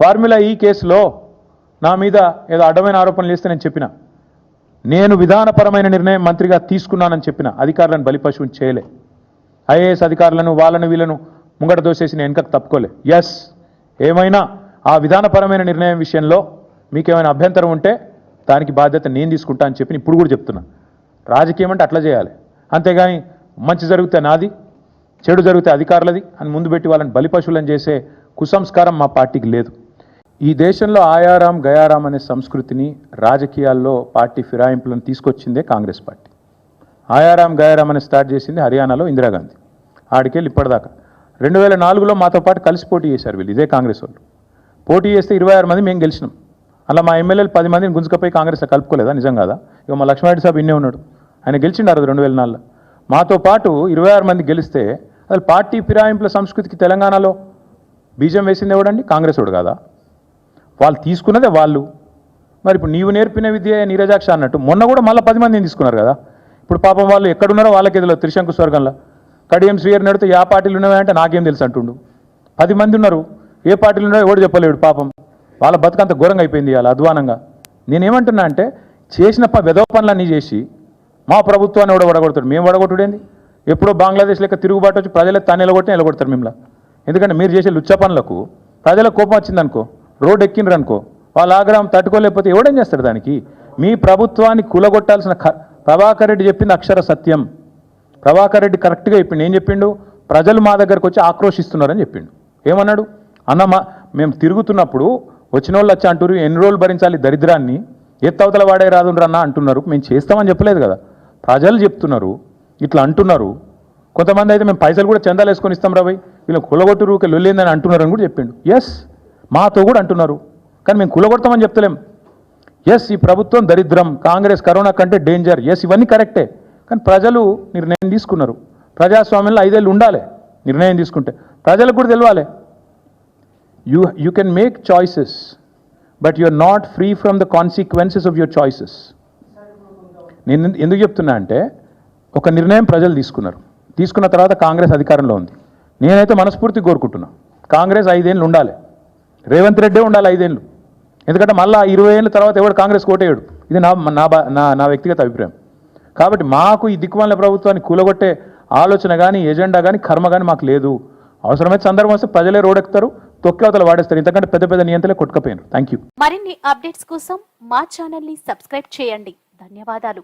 Formula ఈ కేసులో నా మీద ఏదో అడ్డమైన ఆరోపణలు చేస్తే నేను చెప్పిన. నేను విధానపరమైన నిర్ణయం మంత్రిగా తీసుకున్నానని చెప్పిన. అధికారులను బలిపశువుని చేయలే. ఐఏఎస్ అధికారులను వాళ్ళను వీళ్ళను ముంగట దోసేసి నేను వెనకకు తప్పుకోలే. ఎస్ ఏమైనా ఆ విధానపరమైన నిర్ణయం విషయంలో మీకేమైనా అభ్యంతరం ఉంటే దానికి బాధ్యత నేను తీసుకుంటా అని చెప్పి ఇప్పుడు కూడా చెప్తున్నా. రాజకీయం అంటే అట్లా చేయాలి. అంతేగాని మంచి జరిగితే నాది చెడు జరిగితే అధికారులది అని ముందు పెట్టి వాళ్ళని బలిపశువులను చేసే కుసంస్కారం మా పార్టీకి లేదు. ఈ దేశంలో ఆయారాం గయారాం అనే సంస్కృతిని రాజకీయాల్లో పార్టీ ఫిరాయింపులను తీసుకొచ్చిందే కాంగ్రెస్ పార్టీ. ఆయారాం గయారాం అని స్టార్ట్ చేసింది హర్యానాలో ఇందిరాగాంధీ. ఆడికెళ్ళి ఇప్పటిదాకా. రెండు వేల నాలుగులో మాతో పాటు కలిసి పోటీ చేశారు వీళ్ళు ఇదే కాంగ్రెస్ వాళ్ళు. పోటీ చేస్తే ఇరవై ఆరు మంది మేము గెలిచినాం. అలా మా ఎమ్మెల్యేలు పది మందిని గుంజుకపోయి కాంగ్రెస్లో కలుపుకోలేదా? నిజం కాదా ఇక మా లక్ష్మారెడ్డి సాబ్ ఇన్నే ఉన్నాడు. ఆయన గెలిచిండారు రెండు వేల నాలుగులో. మాతో పాటు ఇరవై ఆరు మంది గెలిస్తే అసలు పార్టీ ఫిరాయింపుల సంస్కృతికి తెలంగాణలో బీజం వేసింది ఎవడండి? కాంగ్రెస్ వాడు కాదా? వాళ్ళు తీసుకున్నదే వాళ్ళు. మరి ఇప్పుడు నీవు నేర్పిన విద్య నీరజాక్ష అన్నట్టు మొన్న కూడా మళ్ళీ పది మందిని తీసుకున్నారు కదా. ఇప్పుడు పాపం వాళ్ళు ఎక్కడున్నారో వాళ్ళకి ఎదులో త్రిశంకు స్వర్గంలో. కడియం శ్రీయర్ నడితే ఏ పార్టీలు ఉన్నాయంటే నాకేం తెలుసు అంటుండు. పది మంది ఉన్నారు. ఏ పార్టీలు ఉన్నాయో ఎవడు చెప్పలేడు పాపం. వాళ్ళ బతుకంత ఘోరంగా అయిపోయింది వాళ్ళ అధ్వానంగా. నేనేమంటున్నా అంటే చేసిన ప పనులన్నీ చేసి మా ప్రభుత్వాన్ని కూడా వడగొడతాడు. మేము వడగొట్టుడేంది? ఎప్పుడో బంగ్లాదేశ్ లెక్క తిరుగుబాటు వచ్చి ప్రజలకు తాను నిలగొట్టి నిలగొడతారు మిమ్మల్ని. ఎందుకంటే మీరు చేసే లుచ్చ పనులకు ప్రజలకు కోపం వచ్చిందనుకో రోడ్ ఎక్కిండ్రు అనుకో. వాళ్ళ ఆగ్రహం తట్టుకోలేకపోతే ఎవడేం చేస్తాడు దానికి? మీ ప్రభుత్వాన్ని కులగొట్టాల్సిన ఖ- ప్రభాకర్ రెడ్డి చెప్పింది అక్షర సత్యం. ప్రభాకర్ రెడ్డి కరెక్ట్గా చెప్పిండు. ఏం చెప్పిండు? ప్రజలు మా దగ్గరకు వచ్చి ఆక్రోషిస్తున్నారని చెప్పిండు. ఏమన్నాడు? అన్న మా మేము తిరుగుతున్నప్పుడు వచ్చిన వాళ్ళు వచ్చి అంటారు ఎన్ని రోజులు భరించాలి దరిద్రాన్ని? ఎత్తవతల వాడే రాదు అన్న అంటున్నారు. మేము చేస్తామని చెప్పలేదు కదా. ప్రజలు చెప్తున్నారు ఇట్లా అంటున్నారు. కొంతమంది అయితే మేము పైసలు కూడా చందాలు వేసుకొని ఇస్తాం రాబోయ్ వీళ్ళు కులగొట్టురు లొల్లిందని అంటున్నారు అని కూడా చెప్పిండు. ఎస్ మాతో కూడా అంటున్నారు. కానీ మేము కులగొడతామని చెప్తలేం. ఎస్ ఈ ప్రభుత్వం దరిద్రం కాంగ్రెస్ కరోనా కంటే డేంజర్ ఎస్ ఇవన్నీ కరెక్టే. కానీ ప్రజలు నిర్ణయం తీసుకున్నారు. ప్రజాస్వామ్యంలో ఐదేళ్ళు ఉండాలి నిర్ణయం తీసుకుంటే. ప్రజలకు కూడా తెలియాలి you you can make choices but you are not free from the consequences of your choices నేను ఎందుకు చెప్తున్నా అంటే ఒక నిర్ణయం ప్రజలు తీసుకున్నారు. తీసుకున్న తర్వాత కాంగ్రెస్ అధికారంలో ఉంది. నేనైతే మనస్ఫూర్తి కోరుకుంటున్నా. కాంగ్రెస్ ఐదేళ్ళు ఉండాలి. రేవంత్ రెడ్డే ఉండాలి ఐదేళ్ళు. ఎందుకంటే మళ్ళీ ఇరవై ఏళ్ళ తర్వాత ఎవడు కాంగ్రెస్ కోటేయడు. ఇది నా నా బా- నా నా వ్యక్తిగత అభిప్రాయం. కాబట్టి మాకు ఈ దిక్కుమాల ప్రభుత్వాన్ని కూలగొట్టే ఆలోచన కానీ ఎజెండా కానీ కర్మ కానీ మాకు లేదు. అవసరమైతే సందర్భం వస్తే ప్రజలే రోడెక్కుతారు తొక్కి అవతల వాడేస్తారు. ఇంతకంటే పెద్ద పెద్ద నియంతలే కొట్టుకపోయారు థ్యాంక్ యూ మరిన్ని అప్డేట్స్ కోసం మా ఛానల్ని సబ్స్క్రైబ్ చేయండి. ధన్యవాదాలు.